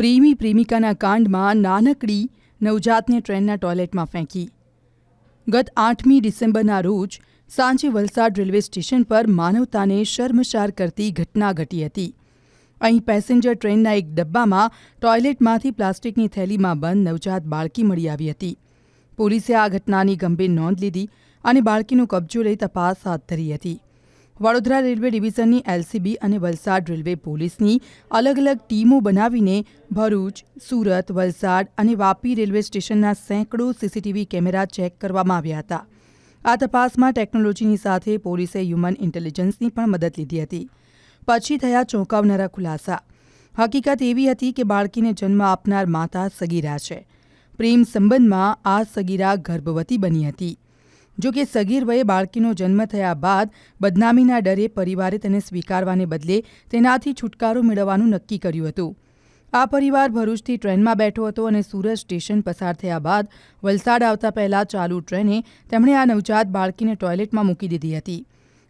પ્રેમી પ્રેમિકાના કાંડમાં નાનકડી નવજાતને ટ્રેનના ટોયલેટમાં ફેંકી. ગત આઠમી ડિસેમ્બરના રોજ સાંજે વલસાડ રેલવે સ્ટેશન પર માનવતાને શર્મસાર કરતી ઘટના ઘટી હતી. અહીં પેસેન્જર ટ્રેનના એક ડબ્બામાં ટોયલેટમાંથી પ્લાસ્ટિકની થેલીમાં બંધ નવજાત બાળકી મળી આવી હતી. પોલીસે આ ઘટનાની ગંભીર નોંધ લીધી અને બાળકીનો કબજો લઈ તપાસ હાથ ધરી હતી. વડોદરા રેલવે ડિવિઝનની એલસીબી અને વલસાડ રેલવે પોલીસની અલગ અલગ ટીમો બનાવીને ભરૂચ, સુરત, વલસાડ અને વાપી રેલવે સ્ટેશનના સેંકડો સીસીટીવી કેમેરા ચેક કરવામાં આવ્યા હતા. આ તપાસમાં ટેકનોલોજીની સાથે પોલીસે હ્યુમન ઇન્ટેલિજન્સની પણ મદદ લીધી હતી. પછી થયા ચોંકાવનારા ખુલાસા. હકીકત એવી હતી કે બાળકીને જન્મ આપનાર માતા સગીરા છે. પ્રેમ સંબંધમાં આ સગીરા ગર્ભવતી બની હતી. જો કે સગીર વયે બાળકીનો જન્મ થયા બાદ બદનામીના ડરે પરિવારે તેને સ્વીકારવાને બદલે તેનાથી છુટકારો મેળવવાનું નક્કી કર્યું હતું. આ પરિવાર ભરૂચથી ટ્રેનમાં બેઠો હતો અને સુરત સ્ટેશન પસાર થયા બાદ વલસાડ આવતા પહેલા ચાલુ ટ્રેને તેમણે આ નવજાત બાળકીને ટોયલેટમાં મૂકી દીધી હતી.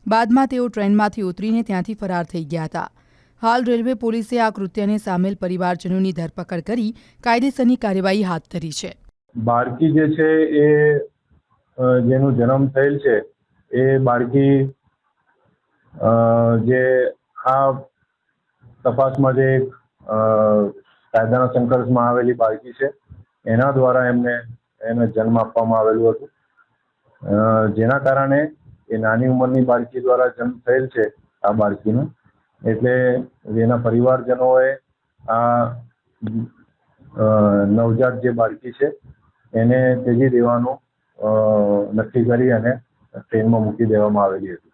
બાદમાં તેઓ ટ્રેનમાંથી ઉતરીને ત્યાંથી ફરાર થઈ ગયા હતા. હાલ રેલવે પોલીસે આ કૃત્યને સામેલ પરિવારજનોની ધરપકડ કરી કાયદેસરની કાર્યવાહી હાથ ધરી છે. બાળકી જે છે એ જેનો જન્મ થયેલ છે, એ બાળકી જે આ તપાસમાં જે કાયદાના સંઘર્ષમાં આવેલી બાળકી છે, એના દ્વારા એમને એને જન્મ આપવામાં આવેલું હતું. જેના કારણે એ નાની ઉંમરની બાળકી દ્વારા જન્મ થયેલ છે, આ બાળકીનો. એટલે એના પરિવારજનોએ આ નવજાત જે બાળકી છે, એને ત્યજી દેવાનું નક્કી કરી અને ટ્રેનમાં મૂકી દેવામાં આવેલી હતી.